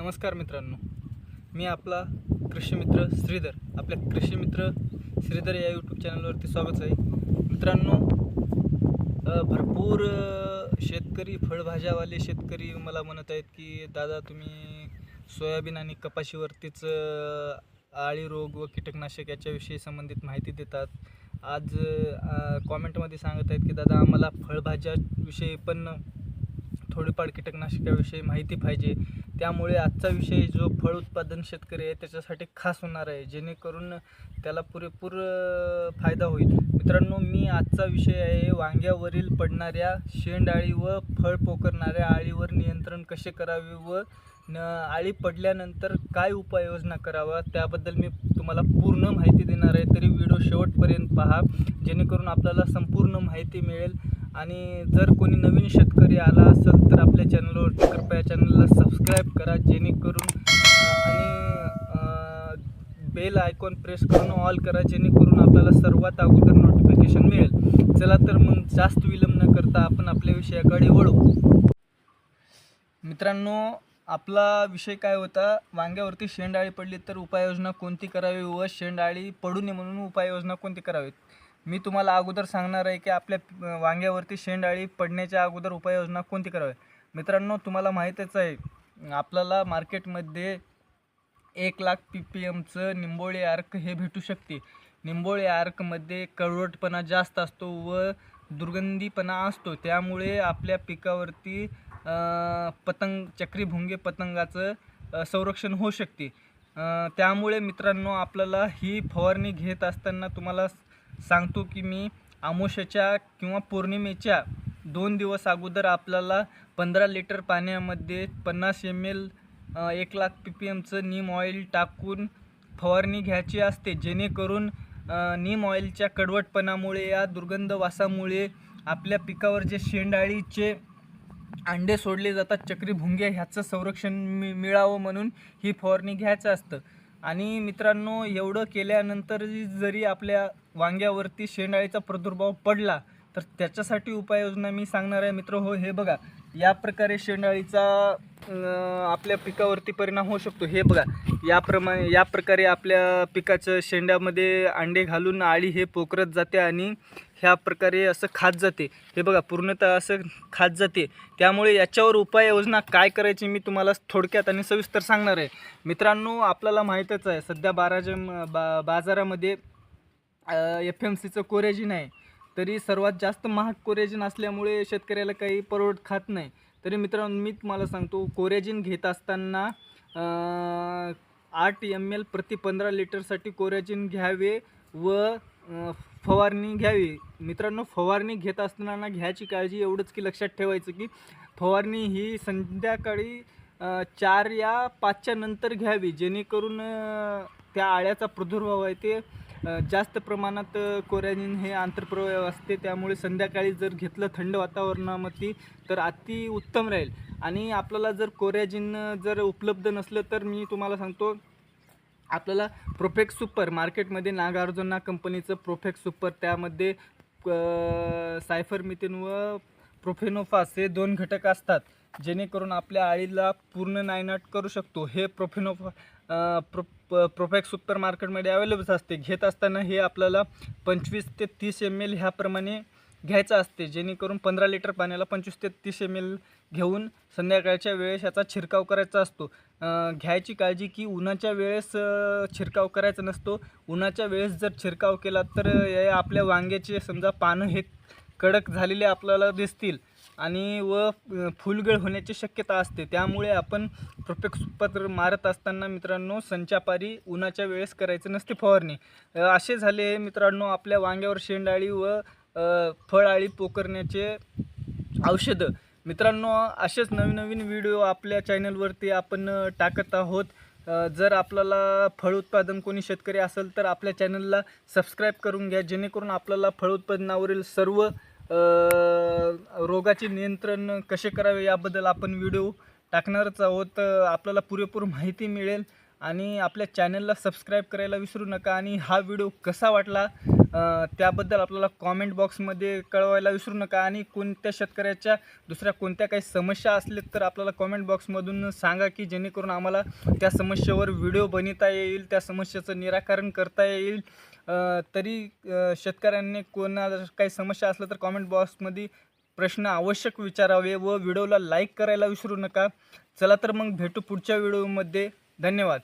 नमस्कार मित्रांनो. मी आपला कृषी मित्र श्रीधर. आपल्या कृषी मित्र श्रीधर या यूट्यूब चॅनलवरती स्वागत आहे. मित्रांनो भरपूर शेतकरी फळभाज्यावाले शेतकरी मला म्हणत आहेत की दादा तुम्ही सोयाबीन आणि कपाशीवरतीच आळी रोग व कीटकनाशक याच्याविषयी संबंधित माहिती देतात. आज कॉमेंटमध्ये सांगत आहेत की दादा आम्हाला फळभाज्याविषयी पण थोडीफार कीटकनाशकाविषयी माहिती पाहिजे. त्यामुळे आजचा विषय जो फळ उत्पादन शेतकरी आहे त्याच्यासाठी खास होणार आहे. जेणेकरून त्याला पुरेपूर फायदा होईल. मित्रांनो मी आजचा विषय आहे वांग्यावरील पडणाऱ्या शेंडाळी व फळ पोखरणाऱ्या आळीवर नियंत्रण कसे करावे व न आळी पडल्यानंतर काय उपाययोजना करावा त्याबद्दल मी तुम्हाला पूर्ण माहिती देणार आहे. तरी व्हिडिओ शेवटपर्यंत पहा. जेणेकरून आपल्याला संपूर्ण माहिती मिळेल. आणि जर कोणी नवीन शेतकरी आला असेल तर आपल्या चॅनलवरती कृपया चॅनलला सबस्क्राईब करा जेणेकरून आणि बेल आयकॉन प्रेस करून ऑल करा जेणेकरून आपल्याला सर्वात अगोदर नोटिफिकेशन मिळेल. चला तर मग जास्त विलंब न करता आपण आपल्या विषयाकडे वळू. मित्रांनो आपला विषय काय होता? वांग्यावरती शेंडाळी पडली तर उपाययोजना कोणती करावी व शेंडाळी पडू नये म्हणून उपाययोजना कोणती करावी मी तुम्हाला अगोदर सांगणार आहे की आपल्या वांग्यावरती शेंडाळी पडण्याच्या अगोदर उपाययोजना कोणती करावी? मित्रांनो तुम्हाला माहीतच आहे आपल्याला मार्केटमध्ये एक लाख पी पी एमचं निंबोळी आर्क हे भेटू शकते. निंबोळी आर्कमध्ये कडवटपणा जास्त असतो व दुर्गंधीपणा असतो. त्यामुळे आपल्या पिकावरती पतंग चक्रीभुंगे पतंगाचं संरक्षण होऊ शकते. त्यामुळे मित्रांनो आपल्याला ही फवारणी घेत असताना तुम्हाला सांगतो की मी आमोशाच्या किंवा पौर्णिमेच्या दोन दिवस अगोदर आपल्याला पंधरा लिटर पाण्यामध्ये पन्नास एम एल एक लाख पी पी एमचं नीम ऑइल टाकून फवारणी घ्यायची असते. जेणेकरून नीम ऑइलच्या कडवटपणामुळे या दुर्गंध वासामुळे आपल्या पिकावर जे शेंडाळीचे अंडे सोडले जातात चक्रीभुंगे ह्याचं संरक्षण मि मिळावं म्हणून ही फवारणी घ्यायचं असतं. आणि मित्रांनो एवढं केल्यानंतर जरी आपल्या वांग्यावरती शेंडाळीचा प्रादुर्भाव पडला तर त्याच्यासाठी उपाययोजना मी सांगणार आहे. मित्र हो हे बघा. या प्रकारे शेंडाळीचा आपल्या पिकावरती परिणाम होऊ शकतो. हे बघा याप्रमाणे या प्रकारे आपल्या पिकाचं शेंड्यामध्ये अंडे घालून आळी हे पोखरत जाते आणि ह्या प्रकारे असं खात जाते. हे बघा पूर्णतः असं खात जाते. त्यामुळे याच्यावर उपाययोजना काय करायची मी तुम्हाला थोडक्यात आणि सविस्तर सांगणार आहे. मित्रांनो आपल्याला माहीतच आहे सध्या बाराजे बा बाजारामध्ये एफ एम सीचं कोरेजिन आहे तरी सर्वात जास्त महाग कोरेजिन असल्यामुळे शेतकऱ्याला काही परवड खात नाही. तरी मित्रांनो मी तुम्हाला सांगतो कोरेजिन घेत असताना आठ एम एल प्रति पंधरा लिटरसाठी कोरेजिन घ्यावे व फवारणी घ्यावी. मित्रांनो फवारणी घेत असताना घ्यायची काळजी एवढंच की लक्षात ठेवायचं की फवारणी ही संध्याकाळी चार या पाचच्या नंतर घ्यावी. जेणेकरून त्या आळ्याचा प्रादुर्भाव आहे ते जास्त प्रमाणात कोरॅजिन हे आंतरप्रवाह असते त्यामुळे संध्याकाळी जर घेतलं थंड वातावरणामध्ये तर अति उत्तम राहील. आणि आपल्याला जर कोरॅजिन जर उपलब्ध नसलं तर मी तुम्हाला सांगतो आपल्याला प्रोफेक्स सुपर मार्केटमध्ये नागार्जुना कंपनीचं प्रोफेक्स सुपर त्यामध्ये सायफरमिथेन व प्रोफेनोफास हे दोन घटक असतात जेणेकरून आपल्या आळीला पूर्ण नायनाट करू शकतो. हे प्रोफेनोफा प्रो प- प्रोफेक्स सुपर मार्केटमध्ये अवेलेबल असते. घेत असताना हे आपल्याला पंचवीस ते तीस एम एल ह्याप्रमाणे घ्यायचं असते. जेणेकरून पंधरा लिटर पाण्याला पंचवीस ते तीस एम एल घेऊन संध्याकाळच्या वेळेस याचा छिरकाव करायचा असतो. घ्यायची काळजी की उन्हाच्या वेळेस छिरकाव करायचा नसतो. उन्हाच्या वेळेस जर छिरकाव केला तर आपल्या वांग्याचे समजा पानं हे कडक झालेले आपल्याला दिसतील. आणि व फुलगळ होण्याची शक्यता असते. त्यामुळे आपण प्रत्येक मारत असताना मित्रांनो संचापारी उन्हाच्या वेळेस करायचं नसते फवारणी. असे झाले मित्रांनो आपल्या वांग्यावर शेंडाळी व फळाळी पोखरण्याचे औषधं. मित्रांनो असेच नवीन नवीन व्हिडिओ आपल्या चॅनलवरती आपण टाकत आहोत. जर आपल्याला फळ उत्पादन कोणी शेतकरी असेल तर आपल्या चॅनलला सबस्क्राईब करून घ्या जेणेकरून आपल्याला फळ उत्पादनावरील सर्व रोगाचे नियंत्रण कसे करावे याबद्दल आपण व्हिडिओ टाकणारच आहोत. आपल्याला पुरेपूर माहिती मिळेल आणि आपल्या चॅनलला सबस्क्राईब करायला विसरू नका आणि हा व्हिडिओ कसा वाटला त्याबद्दल आपल्याला कॉमेंट बॉक्समध्ये कळवायला विसरू नका आणि कोणत्या शेतकऱ्याच्या दुसऱ्या कोणत्या काही समस्या असल्या तर आपल्याला कॉमेंट बॉक्समधून सांगा की जेणेकरून आम्हाला त्या समस्येवर व्हिडिओ बनवता येईल त्या समस्येचं निराकरण करता येईल. तरी शेतकऱ्यांनी कोणाला काही समस्या असल्या तर कॉमेंट बॉक्समध्ये प्रश्न आवश्यक विचारावे व व्हिडिओला लाईक करायला विसरू नका. चला तर मग भेटू पुढच्या व्हिडिओमध्ये धन्यवाद.